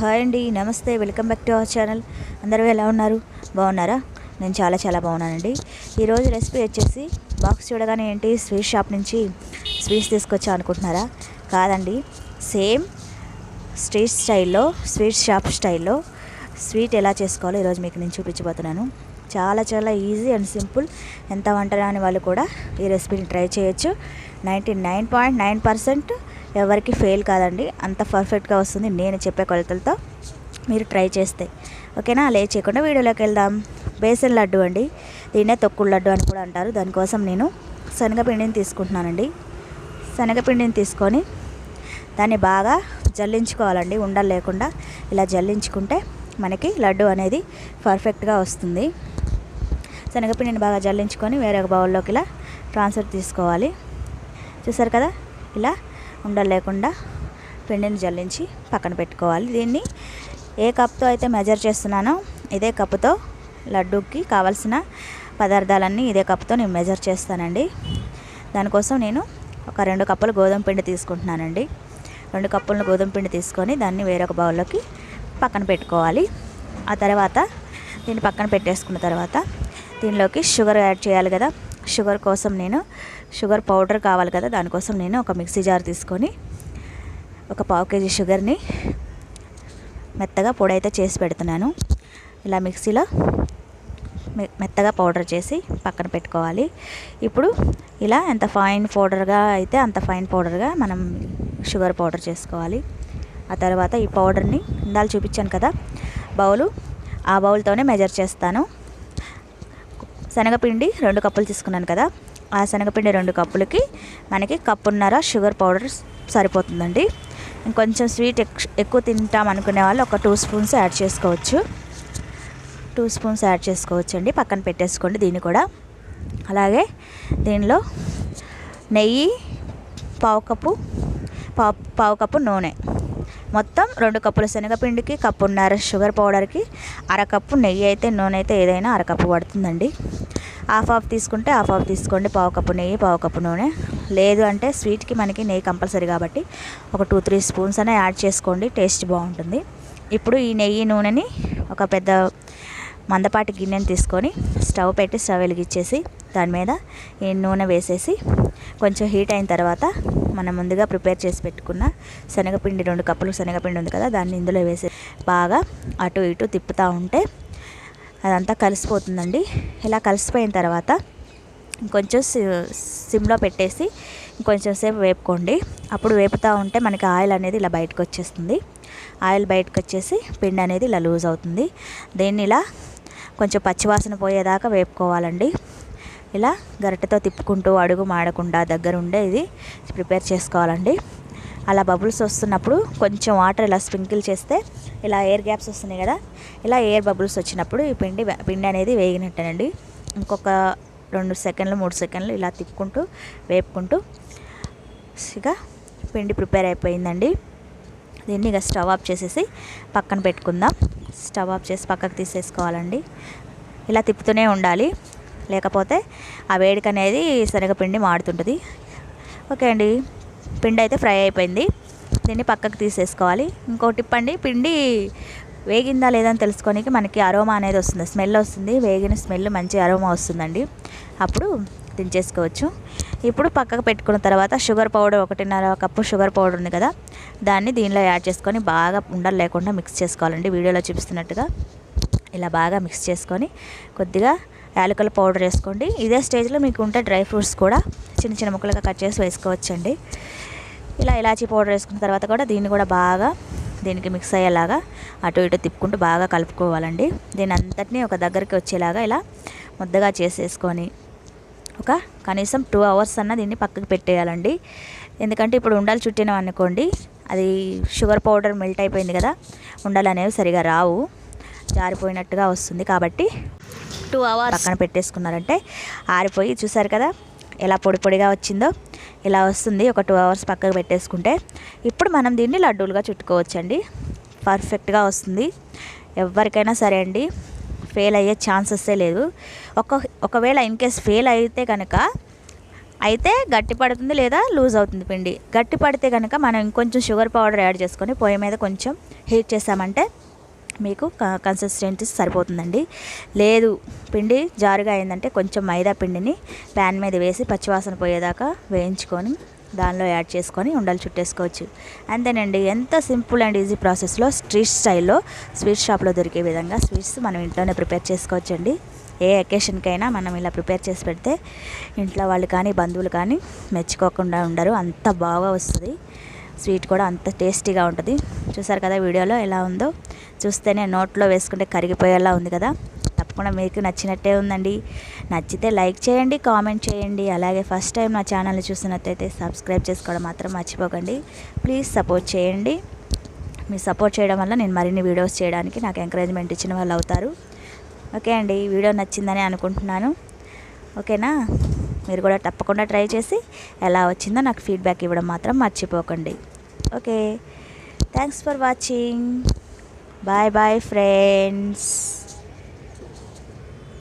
Hi అండి నమస్తే welcome back to our channel. అందరూ ఎలా ఉన్నారు? బాగున్నారా? నేను చాలా చాలా బాగున్నానండి. ఈరోజు రెసిపీ వచ్చేసి బాక్స్ చూడగానే ఏంటి స్వీట్ షాప్ నుంచి స్వీట్స్ తీసుకొచ్చా అనుకుంటున్నారా? కాదండి సేమ్ స్ట్రీట్ స్టైల్లో స్వీట్ షాప్ స్టైల్లో స్వీట్ ఎలా చేసుకోవాలో ఈరోజు మీకు నేను చూపించబోతున్నాను. చాలా చాలా ఈజీ అండ్ సింపుల్. ఎంత వంట రాని వాళ్ళు కూడా ఈ రెసిపీని ట్రై చేయొచ్చు. Ninety nine point nine percent ఎవరికి ఫెయిల్ కాదండి. అంత పర్ఫెక్ట్గా వస్తుంది. నేను చెప్పే కొలతలతో మీరు ట్రై చేస్తే. ఓకేనా? లేట్ చేయకుండా వీడియోలోకి వెళ్దాం. బేసన్ లడ్డు అండి. దీన్నే తొక్కుడు లడ్డు అని కూడా అంటారు. దానికోసం నేను శనగపిండిని తీసుకుంటున్నానండి. శనగపిండిని తీసుకొని దాన్ని బాగా జల్లించుకోవాలండి. ఉండలు లేకుండా ఇలా జల్లించుకుంటే మనకి లడ్డు అనేది పర్ఫెక్ట్గా వస్తుంది. శనగపిండిని బాగా జల్లించుకొని వేరే ఒక బౌల్లోకి ఇలా ట్రాన్స్ఫర్ తీసుకోవాలి. చూసారు కదా? ఇలా ఉండలు లేకుండా పిండిని జల్లించి పక్కన పెట్టుకోవాలి. దీన్ని ఏ కప్తో అయితే మెజర్ చేస్తున్నానో ఇదే కప్పుతో లడ్డూకి కావాల్సిన పదార్థాలన్నీ ఇదే కప్తో నేను మెజర్ చేస్తానండి. దానికోసం నేను ఒక రెండు కప్పులు గోధుమ పిండి తీసుకుంటున్నానండి. రెండు కప్పులను గోధుమ పిండి తీసుకొని దాన్ని వేరొక బౌల్లోకి పక్కన పెట్టుకోవాలి. ఆ తర్వాత దీన్ని పక్కన పెట్టేసుకున్న తర్వాత దీనిలోకి షుగర్ యాడ్ చేయాలి కదా. షుగర్ కోసం నేను షుగర్ పౌడర్ కావాలి కదా దానికోసం నేను ఒక మిక్సీ జార్ తీసుకొని ఒక పావు కేజీ షుగర్ని మెత్తగా పొడి అయితే చేసి పెడుతున్నాను. ఇలా మిక్సీలో మె- మెత్తగా పౌడర్ చేసి పక్కన పెట్టుకోవాలి. ఇప్పుడు ఇలా ఎంత ఫైన్ పౌడర్గా అయితే అంత ఫైన్ పౌడర్గా మనం షుగర్ పౌడర్ చేసుకోవాలి. ఆ తర్వాత ఈ పౌడర్ని ఇందాలు చూపించాను కదా బౌలు ఆ బౌల్తోనే మెజర్ చేస్తాను. శనగపిండి రెండు కప్పులు తీసుకున్నాను కదా. ఆ శనగపిండి రెండు కప్పులకి మనకి కప్పున్నర షుగర్ పౌడర్ సరిపోతుందండి. ఇంకొంచెం స్వీట్ ఎక్కువ తింటాం అనుకునే వాళ్ళు ఒక టూ స్పూన్స్ యాడ్ చేసుకోవచ్చు. టూ స్పూన్స్ యాడ్ చేసుకోవచ్చు అండి పక్కన పెట్టేసుకోండి దీన్ని కూడా. అలాగే దీనిలో నెయ్యి పావు కప్పు పావు పావు కప్పు నూనె. మొత్తం రెండు కప్పుల శనగపిండికి కప్పున్నర షుగర్ పౌడర్కి అరకప్పు నెయ్యి అయితే నూనె అయితే ఏదైనా అరకప్పు పడుతుందండి. హాఫ్ హాఫ్ తీసుకుంటే హాఫ్ హాఫ్ తీసుకోండి. పావు కప్పు నెయ్యి పావు కప్పు నూనె. లేదు అంటే స్వీట్కి మనకి నెయ్యి కంపల్సరీ కాబట్టి ఒక టూ త్రీ స్పూన్స్ అనే యాడ్ చేసుకోండి. టేస్ట్ బాగుంటుంది. ఇప్పుడు ఈ నెయ్యి నూనెని ఒక పెద్ద మందపాటి గిన్నెని తీసుకొని స్టవ్ పెట్టి స్టవ్ వెలిగించేసి దాని మీద ఈ నూనె వేసేసి కొంచెం హీట్ అయిన తర్వాత మనం ముందుగా ప్రిపేర్ చేసి పెట్టుకున్న శనగపిండి రెండు కప్పులు శనగపిండి ఉంది కదా దాన్ని ఇందులో వేసి బాగా అటు ఇటు తిప్పుతూ ఉంటే అదంతా కలిసిపోతుందండి. ఇలా కలిసిపోయిన తర్వాత ఇంకొంచెం సి- సిమ్లో పెట్టేసి ఇంకొంచెం సేపు వేపుకోండి. అప్పుడు వేపుతూ ఉంటే మనకి ఆయిల్ అనేది ఇలా బయటకు వచ్చేస్తుంది. ఆయిల్ బయటకు వచ్చేసి పిండి అనేది ఇలా లూజ్ అవుతుంది. దీన్ని ఇలా కొంచెం పచ్చివాసన పోయేదాకా వేపుకోవాలండి. ఇలా గరిటెతో తిప్పుకుంటూ అడుగు మాడకుండా దగ్గర ఉండే ఇది ప్రిపేర్ చేసుకోవాలండి. అలా బబుల్స్ వస్తున్నప్పుడు కొంచెం వాటర్ ఇలా స్ప్రింకిల్ చేస్తే ఇలా ఎయిర్ గ్యాప్స్ వస్తున్నాయి కదా ఇలా ఎయిర్ బబుల్స్ వచ్చినప్పుడు ఈ పిండి పిండి అనేది వేగినట్టేనండి. ఇంకొక రెండు సెకండ్లు మూడు సెకండ్లు ఇలా తిప్పుకుంటూ వేపుకుంటూ ఇక పిండి ప్రిపేర్ అయిపోయిందండి. దీన్ని ఇక స్టవ్ ఆఫ్ చేసేసి పక్కన పెట్టుకుందాం. స్టవ్ ఆఫ్ చేసి పక్కకు తీసేసుకోవాలండి. ఇలా తిప్పుతూనే ఉండాలి. లేకపోతే ఆ వేడిక అనేది శనగపిండి మాడుతుంటుంది. ఓకే అండి. పిండి అయితే ఫ్రై అయిపోయింది. దీన్ని పక్కకు తీసేసుకోవాలి. ఇంకో టిప్ అండి పిండి వేగిందా లేదా అని తెలుసుకోనికి మనకి అరోమా అనేది వస్తుంది. స్మెల్ వస్తుంది. వేగిన స్మెల్ మంచి అరోమా వస్తుందండి. అప్పుడు దించేసుకోవచ్చు. ఇప్పుడు పక్కకు పెట్టుకున్న తర్వాత షుగర్ పౌడర్ ఒకటిన్నర కప్పు షుగర్ పౌడర్ ఉంది కదా దాన్ని దీనిలో యాడ్ చేసుకొని బాగా ఉండలు లేకుండా మిక్స్ చేసుకోవాలండి. వీడియోలో చూపిస్తున్నట్టుగా ఇలా బాగా మిక్స్ చేసుకొని కొద్దిగా యాలకుల పౌడర్ వేసుకోండి. ఇదే స్టేజ్లో మీకు ఉంటే డ్రై ఫ్రూట్స్ కూడా చిన్న చిన్న ముక్కలుగా కట్ చేసి వేసుకోవచ్చండి. ఇలా ఇలాచీ పౌడర్ వేసుకున్న తర్వాత కూడా దీన్ని కూడా బాగా దీనికి మిక్స్ అయ్యేలాగా అటు ఇటు తిప్పుకుంటూ బాగా కలుపుకోవాలండి. దీని అంతటినీ ఒక దగ్గరికి వచ్చేలాగా ఇలా ముద్దగా చేసేసుకొని ఒక కనీసం టూ అవర్స్ అన్న దీన్ని పక్కకు పెట్టేయాలండి. ఎందుకంటే ఇప్పుడు ఉండాలి చుట్టినాం అనుకోండి అది షుగర్ పౌడర్ మెల్ట్ అయిపోయింది కదా ఉండాలనేవి సరిగా రావు జారిపోయినట్టుగా వస్తుంది కాబట్టి టూ అవర్స్. పక్కన పెట్టేసుకున్నారంటే ఆరిపోయి చూసారు కదా ఎలా పొడి పొడిగా వచ్చిందో ఇలా వస్తుంది ఒక టూ అవర్స్ పక్కకు పెట్టేసుకుంటే. ఇప్పుడు మనం దీన్ని లడ్డూలుగా చుట్టుకోవచ్చండి. పర్ఫెక్ట్గా వస్తుంది. ఎవరికైనా సరే అండి ఫెయిల్ అయ్యే ఛాన్సెస్సే లేదు. ఒక ఒకవేళ ఇన్ కేస్ ఫెయిల్ అయితే కనుక అయితే గట్టి పడుతుంది లేదా లూజ్ అవుతుంది పిండి. గట్టి పడితే కనుక మనం ఇంకొంచెం షుగర్ పౌడర్ యాడ్ చేసుకొని పొయ్యి మీద కొంచెం హీట్ చేసామంటే మీకు కన్సిస్టెన్సీ సరిపోతుందండి. లేదు పిండి జారుగా అయిందంటే కొంచెం మైదా పిండిని ప్యాన్ మీద వేసి పచ్చివాసన పోయేదాకా వేయించుకొని దానిలో యాడ్ చేసుకొని ఉండలు చుట్టేసుకోవచ్చు. అంతేనండి ఎంత సింపుల్ అండ్ ఈజీ ప్రాసెస్లో స్ట్రీట్ స్టైల్లో స్వీట్ షాప్లో దొరికే విధంగా స్వీట్స్ మనం ఇంట్లోనే ప్రిపేర్ చేసుకోవచ్చండి. ఏ అకేషన్కైనా మనం ఇలా ప్రిపేర్ చేసి పెడితే ఇంట్లో వాళ్ళు కానీ బంధువులు కానీ మెచ్చుకోకుండా ఉండరు. అంత బాగా వస్తుంది. స్వీట్ కూడా అంత టేస్టీగా ఉంటుంది. చూసారు కదా వీడియోలో ఎలా ఉందో? చూస్తేనే నోట్లో వేసుకుంటే కరిగిపోయేలా ఉంది కదా? తప్పకుండా మీకు నచ్చినట్టే ఉందండి. నచ్చితే లైక్ చేయండి కామెంట్ చేయండి. అలాగే ఫస్ట్ టైం నా ఛానల్ని చూసినట్టయితే సబ్స్క్రైబ్ చేసుకోవడం మాత్రం మర్చిపోకండి. ప్లీజ్ సపోర్ట్ చేయండి. మీ సపోర్ట్ చేయడం వల్ల నేను మరిన్ని వీడియోస్ చేయడానికి నాకు ఎంకరేజ్మెంట్ ఇచ్చిన వాళ్ళు అవుతారు. ఓకే అండి వీడియో నచ్చిందని అనుకుంటున్నాను. ఓకేనా? మీరు కూడా తప్పకుండా ట్రై చేసి ఎలా వచ్చిందో నాకు ఫీడ్బ్యాక్ ఇవ్వడం మాత్రం మర్చిపోకండి. Okay. Thanks for watching bye bye friends